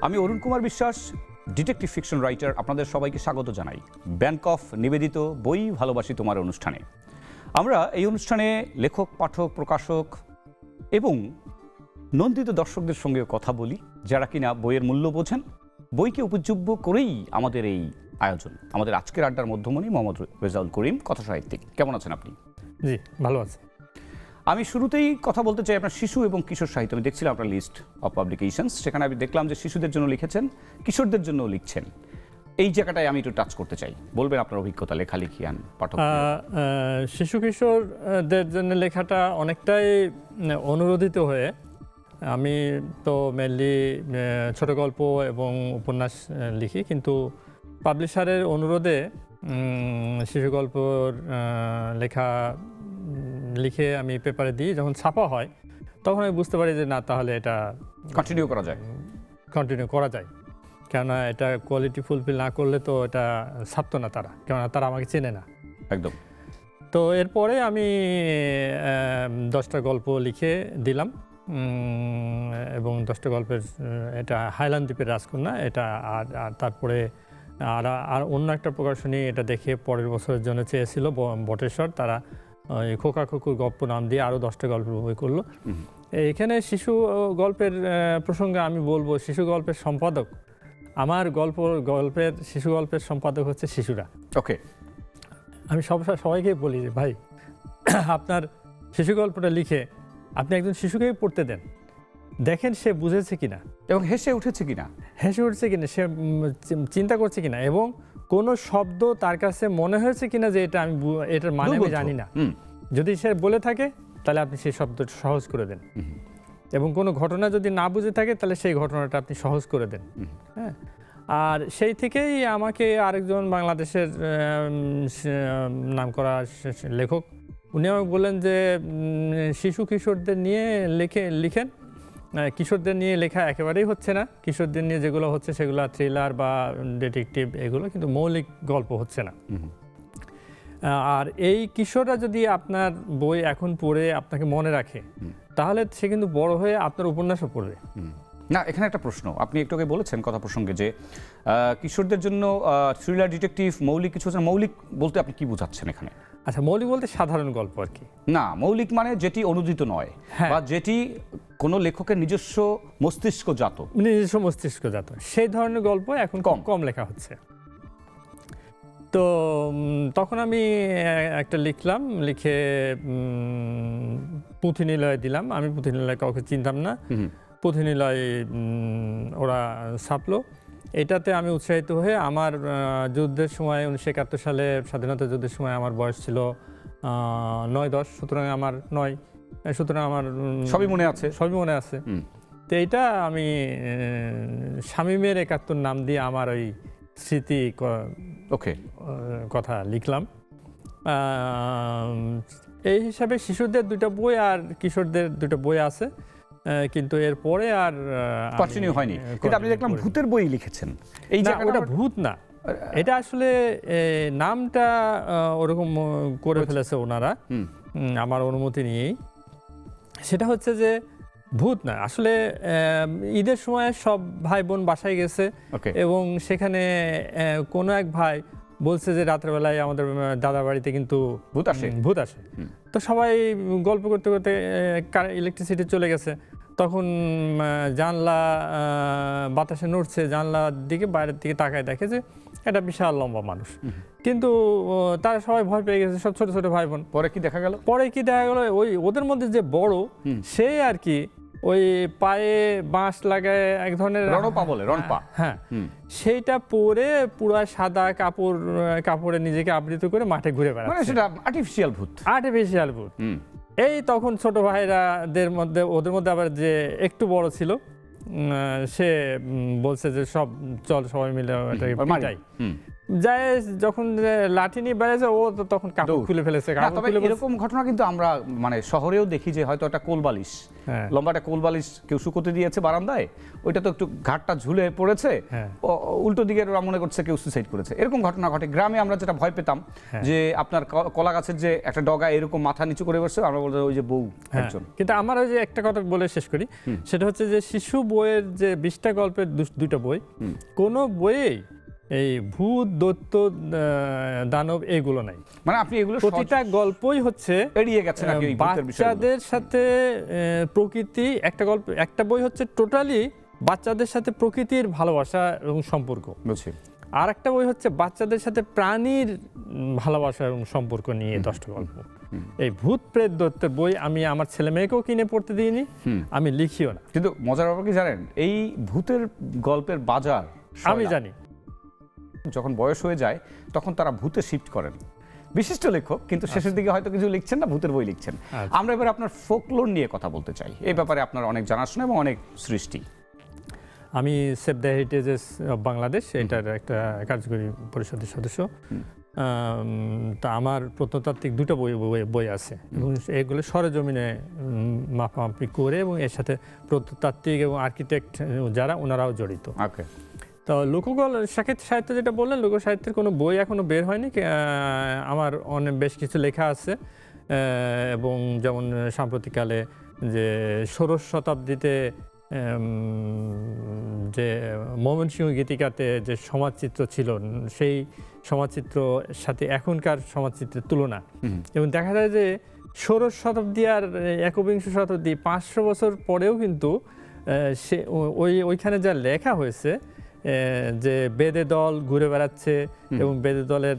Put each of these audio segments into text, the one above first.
আমি Arun Kumar Biswas detective fiction writer আপনাদের সবাইকে স্বাগত জানাই। ব্যাংক অফ নিবেদিত বই ভালোবাসি তোমার অনুষ্ঠানে। আমরা এই অনুষ্ঠানে লেখক, পাঠক, প্রকাশক এবং নন্দিত দর্শকদের সঙ্গে কথা বলি, যারা কিনা বইয়ের মূল্য বোঝেন। বইকে উপযোগ্য করেই আমাদের এই আয়োজন আমাদের আজকের আড্ডার মধ্যমণি মোহাম্মদ রেজাউল করিম কথা সাহিত্যিক। কেমন আছেন আপনি? জি ভালো আছে। আমি শুরুতেই কথা বলতে চাই আপনার শিশু এবং কিশোর সাহিত্য। আমি দেখছিলাম আপনার লিস্ট অফ পাবলিকেশনস সেখানে আমি দেখলাম যে শিশুদের জন্য লিখেছেন কিশোরদের জন্য লিখছেন। এই জায়গাটায় আমি একটু টাচ করতে চাই। বলবেন আপনার অভিজ্ঞতা লেখালেখি আন পাঠক শিশু কিশোরদের জন্য লেখাটা অনেকটাই অনুরোধিত হয়ে আমি তো মেনলি ছোট গল্প এবং উপন্যাস লিখি কিন্তু পাবলিশারের অনুরোধে শিশু গল্পর লেখা লিখে আমি পেপারে দিই। যখন ছাপা হয় তখন আমি বুঝতে পারি যে না তাহলে এটা কন্টিনিউ করা যায়। কন্টিনিউ করা যায়। কেননা এটা কোয়ালিটি ফুলফিল না করলে তো এটা ছাপতো না তারা। কেননা তারা আমাকে চেনে না। একদম। তো এরপরে আমি দশটা গল্প লিখে দিলাম। এবং দশটা গল্পের এটা হাইলান দ্বীপের রাজকন্যা এটা আর আর তারপরে আর আর অন্য একটা প্রকাশনী এটা দেখে পরের বছরের জন্য চেয়েছিল বটেশ্বর। তারা ওই খোকা খকুর গল্প নাম দিয়ে আরও দশটা গল্প বই করল। এখানে শিশু গল্পের প্রসঙ্গে আমি বলব শিশু গল্পের সম্পাদক আমার গল্প গল্পের শিশু গল্পের সম্পাদক হচ্ছে শিশুরা। ওকে। আমি সব সবাইকে বলি যে ভাই আপনার শিশু গল্পটা লিখে আপনি একজন শিশুকেই পড়তে দেন। দেখেন সে বুঝেছে কিনা। এবং হেসে উঠেছে কিনা। হেসে উঠছে কিনা সে চিন্তা করছে কিনা এবং কোনো শব্দ তার কাছে মনে হয়েছে কিনা যে এটা আমি এটার মানে আমি জানি না। যদি সে বলে থাকে তাহলে আপনি সেই শব্দটা সহজ করে দেন। এবং কোনো ঘটনা যদি না বুঝে থাকে তাহলে সেই ঘটনাটা আপনি সহজ করে দেন। হ্যাঁ? আর সেই থেকেই আমাকে আরেকজন বাংলাদেশের নাম করা লেখক উনি আমাকে বললেন যে শিশু কিশোরদের নিয়ে লিখে লিখেন। কিশোরদের নিয়ে লেখা একেবারেই হচ্ছে না। কিশোরদের নিয়ে যেগুলো হচ্ছে সেগুলো থ্রিলার বা ডিটেকটিভ এগুলো কিন্তু মৌলিক গল্প হচ্ছে না। আর এই কিশোররা যদি আপনার বই এখন পড়ে আপনাকে মনে রাখে তাহলে সে কিন্তু বড় হয়ে আপনার উপন্যাসও পড়বে। না এখানে একটা প্রশ্ন। আপনি একটু আগে বলেছেন কথা প্রসঙ্গে যে কিশোরদের জন্য থ্রিলার ডিটেকটিভ মৌলিক কিছু হচ্ছে মৌলিক বলতে আপনি কি বোঝাচ্ছেন এখানে? আচ্ছা মৌলিক বলতে সাধারণ গল্প আর কি। না মৌলিক মানে যেটি অনুদিত নয় হ্যাঁ। বা যেটি কোনো লেখকের নিজস্ব মস্তিষ্কজাত নিজস্ব মস্তিষ্ক জাত সেই ধরনের গল্প এখন কম। কম লেখা হচ্ছে। তো তখন আমি একটা লিখলাম লিখে পুঁথিনিলয়ে দিলাম। আমি পুঁথিনিলয় কাউকে চিনতাম না। পুঁথিনিলয় ওরা ছাপলো। এটাতে আমি উৎসাহিত হয়ে আমার যুদ্ধের সময় উনিশশো একাত্তর সালে স্বাধীনতা যুদ্ধের সময় আমার বয়স ছিল নয় দশ সুতরাং আমার নয় সুতরাং আমার সবই মনে আছে? সবই মনে আছে। তো এইটা আমি শামীমের একাত্তর নাম দিয়ে আমার ওই স্মৃতি ওকে। কথা লিখলাম। এই হিসাবে শিশুদের দুটো বই আর কিশোরদের দুটো বই আছে। কিন্তু এরপরে আর কন্টিনিউ হয়নি। কিন্তু আপনি দেখলাম ভূতের বই লিখেছেন। এই জায়গাটা ওটা ভূত না। এটা আসলে নামটা ওরকম করে ফেলেছে ওনারা। আমার অনুমতি নিয়েই। সেটা হচ্ছে যে ভূত না। আসলে ঈদের সময় সব ভাই বোন বাসায় গেছে এবং সেখানে কোনো এক ভাই বলছে যে রাতের বেলায় আমাদের দাদা বাড়িতে কিন্তু ভূত আসে। ভূত আসে। তো সবাই গল্প করতে করতে ইলেকট্রিসিটি চলে গেছে। তখন জানলা বাতাসে নড়ছে জানলার দিকে বাইরের দিকে তাকায় দেখে যে একটা বিশাল লম্বা মানুষ। কিন্তু তারা সবাই ভয় পেয়ে গেছে সব ছোট ছোট ভাই বোন। পরে কি দেখা গেল? পরে কি দেখা গেল ওই ওদের মধ্যে যে বড় সে আর কি ওই পায়ে বাঁশ লাগায় এক ধরনের রণপা বলে রণপা। হ্যাঁ সেইটা পরে পুরা সাদা কাপড় কাপড়ে নিজেকে আবৃত করে মাঠে ঘুরে মানে সেটা আর্টিফিশিয়াল ভূত। আর্টিফিশিয়াল ভূত। এই তখন ছোট ভাইরাদের মধ্যে ওদের মধ্যে আবার যে একটু বড় ছিল সে বলছে যে সব চল সবাই মিলে এটাকে পিটাই। যায় যখন লাঠি নিয়ে বেড়েছে ও তো তখন কাপড় খুলে ফেলেছে তবে এরকম ঘটনা কিন্তু আমরা মানে শহরেও দেখি যে হয়তো একটা কোল বালিশ হ্যাঁ। লম্বা একটা কোল বালিশ কেউ শুকোতে দিয়েছে বারান্দায় ওইটা তো একটু ঘাটটা ঝুলে পড়েছে হ্যাঁ। উল্টো দিকে ওরা মনে করছে কেউ সুসাইড করেছে। এরকম ঘটনা ঘটে। গ্রামে আমরা যেটা ভয় পেতাম হ্যাঁ। যে আপনার কলা গাছের যে একটা ডগা এরকম মাথা নিচু করে বসছে আমরা বলতে ওই যে বউ একজন। কিন্তু আমার ওই যে একটা কথা বলে শেষ করি সেটা হচ্ছে যে শিশু বইয়ের যে বিশটা গল্পের দুইটা বই কোনো বইয়েই এই ভূত দৈত্য দানব এগুলো নাই। মানে আপনি এগুলো প্রতিটা গল্পই হচ্ছে এড়িয়ে গেছেন? বাচ্চাদের সাথে প্রকৃতি একটা গল্প একটা বই হচ্ছে টোটালি বাচ্চাদের সাথে প্রকৃতির ভালোবাসা এবং সম্পর্ক। বুঝছি। আর একটা বই হচ্ছে বাচ্চাদের সাথে প্রাণীর ভালোবাসা এবং সম্পর্ক নিয়ে দশটা গল্প। এই ভূত প্রেত দত্তের বই আমি আমার ছেলে মেয়েকেও কিনে পড়তে দিইনি আমি লিখিও না। কিন্তু মজার ব্যাপার কি জানেন? এই ভূতের গল্পের বাজার আমি জানি। যখন বয়স হয়ে যায় তখন তারা ভূতে শিফট করেন। বিশিষ্ট লেখক কিন্তু শেষের দিকে হয়তো কিছু লিখছেন না ভূতের বই লিখছেন। আচ্ছা। আমরা এবার আপনার ফোকলোর নিয়ে কথা বলতে চাই। এই ব্যাপারে আপনার অনেক জানাশোনা এবং অনেক সৃষ্টি। আমি save the heritages of Bangladesh এটার একটা কার্যকরী পরিষদের সদস্য। তা আমার প্রত্নতাত্ত্বিক দুটো বই বই- আছে এবং এগুলো সরেজমিনে মাপামাপি করে এবং এর সাথে প্রত্নতাত্ত্বিক এবং আর্কিটেক্ট যারা ওনারাও জড়িত। তো লোকগল সাহিত্য সাহিত্য যেটা বললেন লোক সাহিত্যের কোনো বই এখনও বের হয়নি। আমার অনেক বেশ কিছু লেখা আছে এবং যেমন সাম্প্রতিককালে যে ষোড়শ শতাব্দীতে যে ময়মনসিংহ গীতিকাতে যে সমাজচিত্র ছিল সেই সমাজচিত্র সাথে এখনকার সমাজচিত্রের তুলনা। এবং দেখা যায় যে ষোড়শ শতাব্দী আর একবিংশ শতাব্দী পাঁচশো বছর পরেও কিন্তু সে ওই ওইখানে যা লেখা হয়েছে যে বেদে দল ঘুরে বেড়াচ্ছে এবং বেদে দলের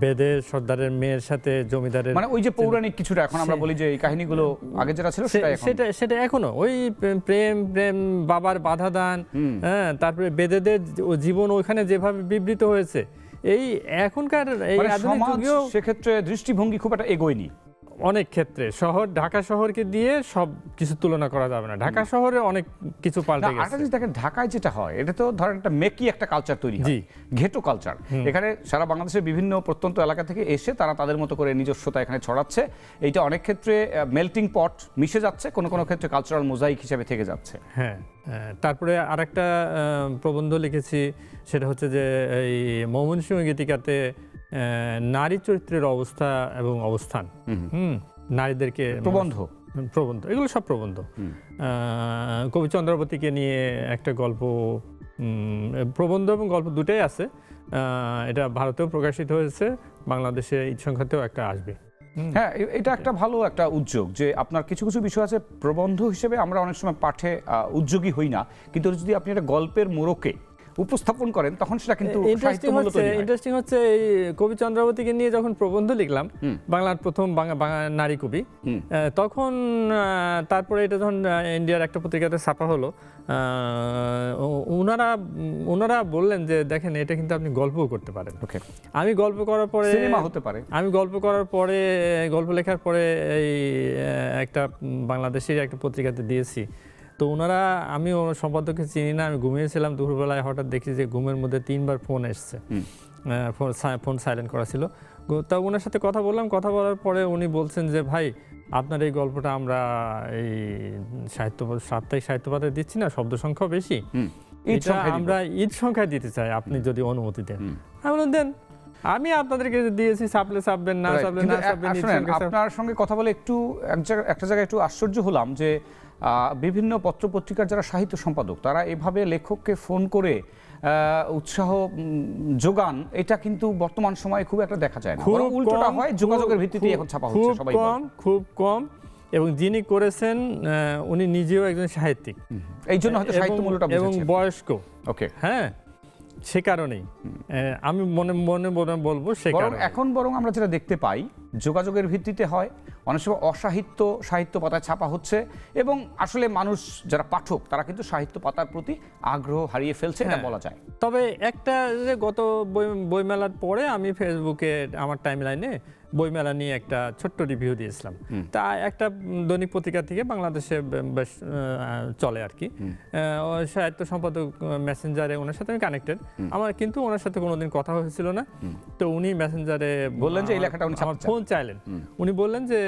বেদের সর্দারের মেয়ের সাথে জমিদারের মানে ওই যে পৌরাণিক কিছুটা এখন আমরা বলি যে এই কাহিনীগুলো আগে যেটা ছিল সেটা সেটা সেটা এখনও। ওই প্রেম- প্রেম প্রেম বাবার বাধা দান হ্যাঁ তারপরে বেদেদের জীবন ওইখানে যেভাবে বিবৃত হয়েছে এই এখনকার এই মানে আধুনিক যুগেও সেক্ষেত্রে দৃষ্টিভঙ্গি খুব একটা এগোয়নি। অনেক ক্ষেত্রে। শহর ঢাকা শহরকে দিয়ে সব কিছু তুলনা করা যাবে না। ঢাকা শহরে অনেক কিছু পাল্টে গেছে। দেখেন ঢাকায় যেটা হয় এটা তো ধরেন একটা মেকি একটা কালচার তৈরি হয়। জি। ঘেটো কালচার এখানে সারা বাংলাদেশের বিভিন্ন প্রত্যন্ত এলাকা থেকে এসে তারা তাদের মতো করে নিজস্বতা এখানে ছড়াচ্ছে। এইটা অনেক ক্ষেত্রে মেল্টিং পট মিশে যাচ্ছে কোনো কোনো ক্ষেত্রে কালচারাল মোজাইক হিসেবে থেকে যাচ্ছে। হ্যাঁ। তারপরে আরেকটা প্রবন্ধ লিখেছি সেটা হচ্ছে যে এই ময়মনসিংহ গীতিকাতে নারী চরিত্রের অবস্থা এবং অবস্থান। হুম। নারীদেরকে প্রবন্ধ। প্রবন্ধ। এগুলো সব প্রবন্ধ। কবি চন্দ্রাবতীকে নিয়ে একটা গল্প প্রবন্ধ এবং গল্প দুটাই আছে। এটা ভারতেও প্রকাশিত হয়েছে বাংলাদেশে ঈদ সংখ্যাতেও একটা আসবে। হ্যাঁ এটা একটা ভালো একটা উদ্যোগ যে আপনার কিছু কিছু বিষয় আছে প্রবন্ধ হিসেবে আমরা অনেক সময় পাঠে উদ্যোগী হই না। কিন্তু যদি আপনি একটা গল্পের মোড়কে উপস্থাপন করেন তখন সেটা কিন্তু ইন্টারেস্টিং হচ্ছে ইন্টারেস্টিং হচ্ছে এই কবি চন্দ্রাবতীকে নিয়ে যখন প্রবন্ধ লিখলাম বাংলার প্রথম নারী কবি তখন তারপরে এটা যখন ইন্ডিয়ার একটা পত্রিকাতে ছাপা হলো ওনারা ওনারা বললেন যে দেখেন এটা কিন্তু আপনি গল্পও করতে পারেন। ওকে আমি গল্প করার পরে সিনেমা হতে পারে। আমি গল্প করার পরে গল্প লেখার পরে এই একটা বাংলাদেশের একটা পত্রিকাতে দিয়েছি। তো ওনারা আমি ওনার সম্পাদককে চিনি না আমি ঘুমিয়েছিলাম দুপুরবেলায় হঠাৎ দেখি যে ঘুমের মধ্যে তিনবার ফোন এসছে। ফোন ফোন সাইলেন্ট করা ছিল। তা ওনার সাথে কথা বললাম কথা বলার পরে উনি বলছেন যে ভাই আপনার এই গল্পটা আমরা এই সাহিত্য সাপ্তাহিক সাহিত্যপাতে দিচ্ছি না শব্দ সংখ্যা বেশি। এটা আমরা ঈদ সংখ্যায় দিতে চাই আপনি যদি অনুমতি দেন আমি বললাম দেন আমি আপনাদেরকে দিয়েছি সাপলে সাপবেন না. সাপলে না সাপবেন আপনার সঙ্গে কথা বলে একটু এক জায়গা- একটা জায়গায় একটু আশ্চর্য হলাম যে বিভিন্ন পত্রপত্রিকার যারা সাহিত্য সম্পাদক তারা এভাবে লেখককে ফোন করে উৎসাহ যোগান এটা কিন্তু বর্তমান সময়ে খুব একটা দেখা যায় না। উল্টোটা হয় যোগাযোগের ভিত্তিতেই এখন ছাপা হচ্ছে সবাই কম খুব কম। এবং যিনি করেছেন উনি নিজেও একজন সাহিত্যিক। এই জন্য হয়তো সাহিত্য মূল্যটা এবং বয়স্ক। ওকে। হ্যাঁ সে কারণেই। আমি মনে মনে মনে বলব সে কারণে এখন বরং আমরা যেটা দেখতে পাই যোগাযোগের ভিত্তিতে হয় অনেক সময় অসাহিত্য সাহিত্য পাতায় ছাপা হচ্ছে এবং আসলে মানুষ যারা পাঠক তারা কিন্তু সাহিত্য পাতার প্রতি আগ্রহ হারিয়ে ফেলছে এটা হ্যাঁ। বলা যায় তবে একটা যে গত বই বইমেলার পরে আমি ফেসবুকে আমার টাইম লাইনে বইমেলা নিয়ে একটা ছোট্ট রিভিউ দিয়েছিলাম। তা একটা দৈনিক পত্রিকা থেকে বাংলাদেশে বেশ চলে আর কি। সাহিত্য সম্পাদক মেসেঞ্জারে ওনার সাথে আমি কানেক্টেড আমার কিন্তু ওনার সাথে কোনোদিন কথা হয়েছিল না। তো উনি মেসেঞ্জারে বললেন যে এই লেখাটা উনি আমার ফোন চাইলেন। উনি বললেন যে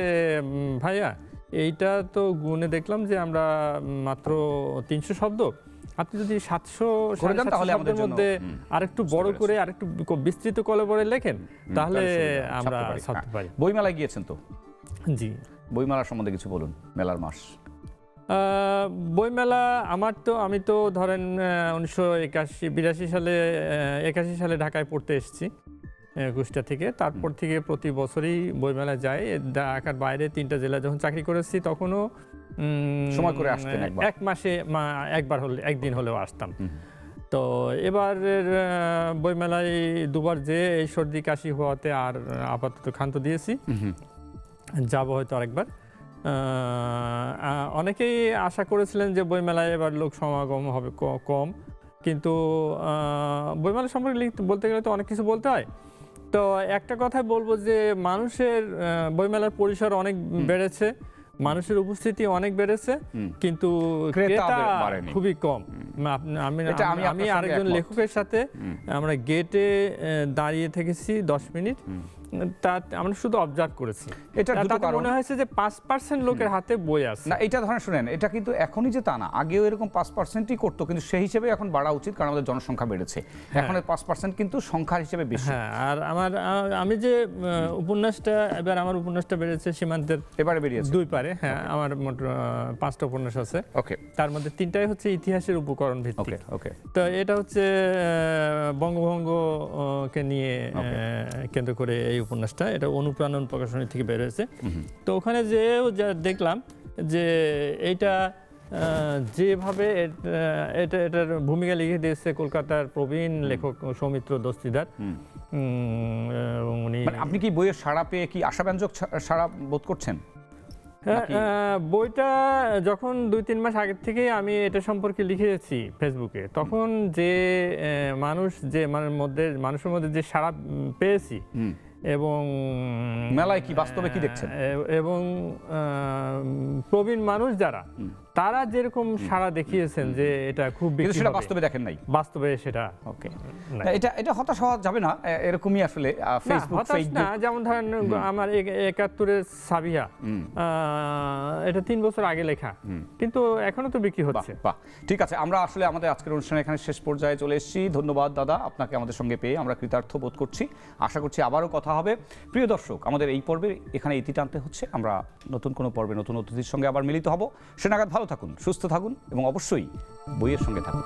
ভাইয়া এইটা তো গুনে দেখলাম যে আমরা মাত্র তিনশো শব্দ। আপনি যদি সাতশো তাহলে আমাদের শব্দের মধ্যে আরেকটু বড় করে আরেকটু বিস্তৃত কলে বলে লেখেন তাহলে আমরা ছাপতে পারি। ছাপতে হ্যাঁ। পারি। বইমেলায় গিয়েছেন তো? জি। বইমেলার সম্বন্ধে কিছু বলুন মেলার মাস। বইমেলা আমার তো আমি তো ধরেন উনিশশো একাশি বিরাশি সালে একাশি সালে ঢাকায় পড়তে এসেছি আহ, কুষ্টিয়া থেকে। তারপর থেকে প্রতি বছরই বইমেলা যাই। এ ঢাকার বাইরে তিনটা জেলা যখন চাকরি করেছি তখনও সময় করে আসতেন একবার। এক মাসে একবার হলে একদিন হলেও আসতাম। তো এবারের আহ, বইমেলায় দুবার যে এই সর্দি কাশি হওয়াতে আর আপাতত ক্ষান্ত দিয়েছি। যাব হয়তো আরেকবার। অনেকেই আশা করেছিলেন যে বইমেলায় এবার লোক সমাগম হবে কম। কিন্তু আহ, বইমেলা সম্পর্কে লিখতে- বলতে গেলে তো অনেক কিছু বলতে হয়। তো একটা কথাই বলব যে মানুষের বইমেলার পরিসর অনেক বেড়েছে। মানুষের উপস্থিতি অনেক বেড়েছে কিন্তু ক্রেতা। খুবই কম। আমি আমি আরেকজন লেখকের সাথে আমরা গেটে দাঁড়িয়ে থেকেছি দশ মিনিট। তা আমরা শুধু অবজার্ভ করেছি। এটার তা- দুটো কারণ। মনে হয়েছে যে পাঁচ পার্সেন্ট লোকের হাতে বই আছে। না এটা ধরেন শুনেন এটা কিন্তু এখনই যে তা না আগেও এরকম পাঁচ পার্সেন্টই করতো কিন্তু সেই হিসেবে এখন বাড়া উচিত কারণ আমাদের জনসংখ্যা বেড়েছে। এখন পাঁচ পার্সেন্ট কিন্তু সংখ্যার হিসেবে বেশি। হ্যাঁ আর আমার আমি যে উপন্যাসটা এবার আমার উপন্যাসটা বেড়েছে সীমান্তের এবারে বেরিয়েছে। দুই পারে হ্যাঁ আমার মোট পাঁচটা উপন্যাস আছে। ওকে তার মধ্যে তিনটাই হচ্ছে ইতিহাসের উপকরণ ভিত্তিক। ওকে তো এটা হচ্ছে আহ, বঙ্গভঙ্গ কে নিয়ে কেন্দ্র করে এই উপন্যাসটা এটা অনুপ্রাণন প্রকাশনী থেকে বের হয়েছে তো ওখানে যেও যা দেখলাম যে এইটা যেভাবে এটা এটার ভূমিকা লিখে দিয়েছে কলকাতার প্রবীণ লেখক সৌমিত্র দস্তিদার। এবং উনি মানে আপনি কি বইয়ের সাড়া পেয়ে কি আশাব্যঞ্জক সাড়া বোধ করছেন? হ্যাঁ, বইটা যখন দুই তিন মাস আগের থেকে আমি এটা সম্পর্কে লিখেছি ফেসবুকে তখন যে মানুষ যে মানে মধ্যে মানুষের মধ্যে যে সাড়া পেয়েছি এবং মেলায় কি বাস্তবে কি দেখছেন? এবং প্রবীণ মানুষ যারা তারা যেরকম সাড়া দেখিয়েছেন যে এটা খুব কিন্তু সেটা বাস্তবে দেখেন নাই। বাস্তবে সেটা ওকে। এটা এটা হতাশ হওয়া যাবে না এরকমই আসলে ফেসবুক হতাশ না যেমন ধরেন আমার একাত্তরের সাবিয়া আহ, এটা তিন বছর আগে লেখা কিন্তু এখনও তো বিক্রি হচ্ছে। ঠিক আছে আমরা আসলে আমাদের আজকের অনুষ্ঠানে এখানে শেষ পর্যায়ে চলে এসেছি। ধন্যবাদ দাদা আপনাকে আমাদের সঙ্গে পেয়ে আমরা কৃতার্থ বোধ করছি। আশা করছি আবারও কথা হবে। প্রিয় দর্শক আমাদের এই পর্বে এখানে ইতি টানতে হচ্ছে। আমরা নতুন কোনো পর্বে নতুন অতিথির সঙ্গে আবার মিলিত হব। সে নাগাদ ভালো থাকুন সুস্থ থাকুন এবং অবশ্যই বইয়ের সঙ্গে থাকুন।